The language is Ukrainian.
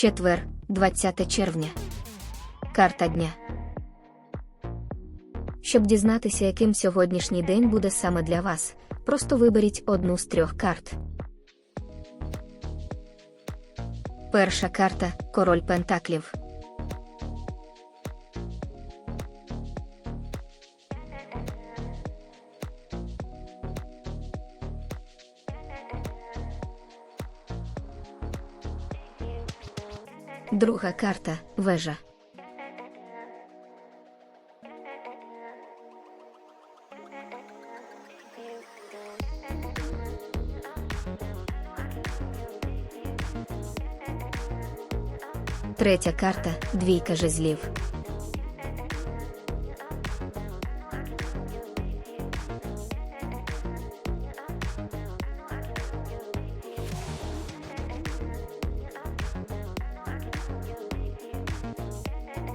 Четвер, 20 червня. Карта дня. Щоб дізнатися, яким сьогоднішній день буде саме для вас, просто виберіть одну з трьох карт. Перша карта Король Пентаклів. Друга карта Вежа. Третя карта Двійка жезлів.